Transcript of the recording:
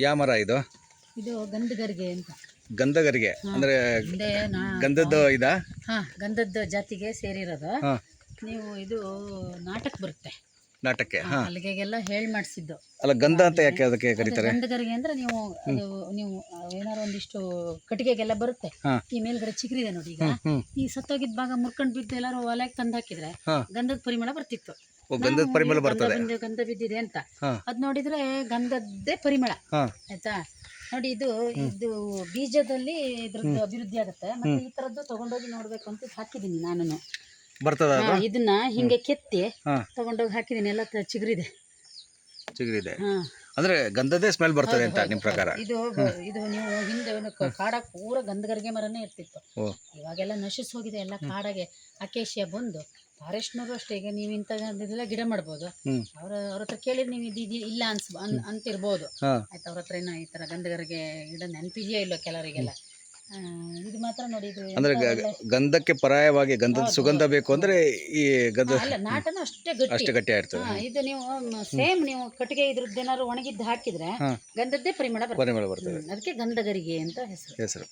ಯಾವ ಮರ ಇದು? ಇದು ಗಂಧಗರಿಗೆ ಅಂತ. ಗಂಧಗರಿಗೆ. ಅಂದ್ರೆ ಹಿಂದೆ ನಾ ಗಂಧದ್ದು ಇದಾ? ಹಾ ಗಂಧದ ಜಾತಿಗೆ ಸೇರಿರೋದು. ಹಾ. ನೀವು ಇದು ನಾಟಕ ಬರುತ್ತೆ. ನಾಟಕ್ಕೆ ಹಾ. ಅಲ್ಲಿಗೆಲ್ಲ ಹೇಳ್ ಮಾಡಿಸಿದ್ದು. ಅಲ್ಲ ಗಂಧ ಅಂತ ಯಾಕೆ ಅದಕ್ಕೆ ಕರೀತಾರೆ? ಗಂಧಗರಿಗೆ ಅಂದ್ರೆ ನೀವು ಅದು ನೀವು ಏನಾರು ಒಂದಿಷ್ಟು ಕಟ್ಟಿಗೆಗೆಲ್ಲ ಬರುತ್ತೆ. ಈ ಮೇಲ್ಗಡೆ ಚಿಗುರಿದೆ ನೋಡಿ ಈಗ. ಈ ಸತ್ತೋಗಿದ್ ಭಾಗ ಮುರ್ಕೊಂಡ್ ಬಿದ್ದು ಎಲ್ಲಾರು ಒಲೆಗೆ ತಂದು ಹಾಕಿದ್ರೆ ಗಂಧದ ಪರಿಮಳ ಬರ್ತಿತ್ತು. ಗಂಧದ ಪರಿಮಳ ಬರ್ತದೆ. ಗಂಧ ಬಿದ್ದಿದೆ ಅಂತ. ಅದ್ ನೋಡಿದ್ರೆ ಗಂಧದ್ದೇ ಪರಿಮಳ. ಆಯ್ತಾ? ನೋಡಿ ಇದು ಇದು ಬೀಜದಲ್ಲಿ ಇದ್ರದ್ದು ಅಭಿವೃದ್ಧಿ ಆಗುತ್ತೆ. ಮತ್ತೆ ಈ ತರದ್ದು ತಗೊಂಡೋಗಿ ನೋಡ್ಬೇಕು ಅಂತ ಹಾಕಿದೀನಿ ನಾನು ಬರ್ತದ ಅದು? ಇದನ್ನ ಹಿಂಗೆ ಕೆತ್ತಿ ಹಾ. ತಗೊಂಡೋಗಿ ಹಾಕಿದೀನಿ ಎಲ್ಲ ತ- ಚಿಗುರಿದೆ. ಚಿಗುರಿದೆ. ಹಾ. ಅಂದ್ರೆ ಗಂಧದೇ ಸ್ಮೆಲ್ ಬರ್ತದೆ ಅಂತ ನಿಮ್ಮ ಪ್ರಕಾರ? ಇದು ಇದು ನೀವು ಹಿಂದೆ ಏನು ಕ- ಕಾಡಾಗ ಪೂರ ಗಂಧಗರಿಗೆ ಮರನೇ ಇರ್ತಿತ್ತು. ಓ. ಇವಾಗೆಲ್ಲ ನಶಿಸ್ ಹೋಗಿದೆ ಎಲ್ಲ ಕಾಡಾಗೆ. ಅಕೇಶಿಯ ಬಂದು ಫಾರೆಸ್ಟ್ನವರು ಅಷ್ಟೇ ಈಗ ನೀವು ಇಂಥದ್ದೆಲ್ಲ ಗಿಡ ಮಾಡ್ಬೋದು. ಹ್ಮ್. ಅವ್ರ ಅವ್ರ ಹತ್ರ ಕೇಳಿದ್ರೆ ನೀವು ಇದು ಇದು ಇಲ್ಲ ಅನ್ಸ್ ಅನ್- ಅಂತಿರ್ಬೋದು. ಹಾ. ಆಯ್ತು ಅವ್ರ ಹತ್ರ ಏನೋ ಈ ಥರ ಗಂಧಗರಿಗೆ ಗಿಡ ನೆನಪಿದೆಯೋ ಇಲ್ಲೋ ಕೆಲವರಿಗೆಲ್ಲ? ಇದು ಮಾತ್ರ ನೋಡಿ ಇದು ಅಂದ್ರೆ ಗಂಧಕ್ಕೆ ಪರಾಯವಾಗಿ ಗಂಧದ ಸುಗಂಧ ಬೇಕು ಅಂದ್ರೆ ಈ ಗಂಧ ಅಲ್ಲ ನಾಟನು ಅಷ್ಟೇ ಅಷ್ಟೇ ಗಟ್ಟಿ ಹಾ, ಇದು ನೀವು ಸೇಮ್ ನೀವು ಕಟ್ಟಿಗೆ ಇದ್ರದ್ದು ಏನಾದ್ರು ಒಣಗಿದ್ದು ಹಾಕಿದ್ರೆ ಗಂಧದ್ದೇ ಪರಿಮಳ ಪರಿಮಳ ಬರ್ತದೆ. ಅದಕ್ಕೆ ಗಂಧಗರಿಗೆ ಅಂತ ಹೆಸರು. ಹೆಸರು.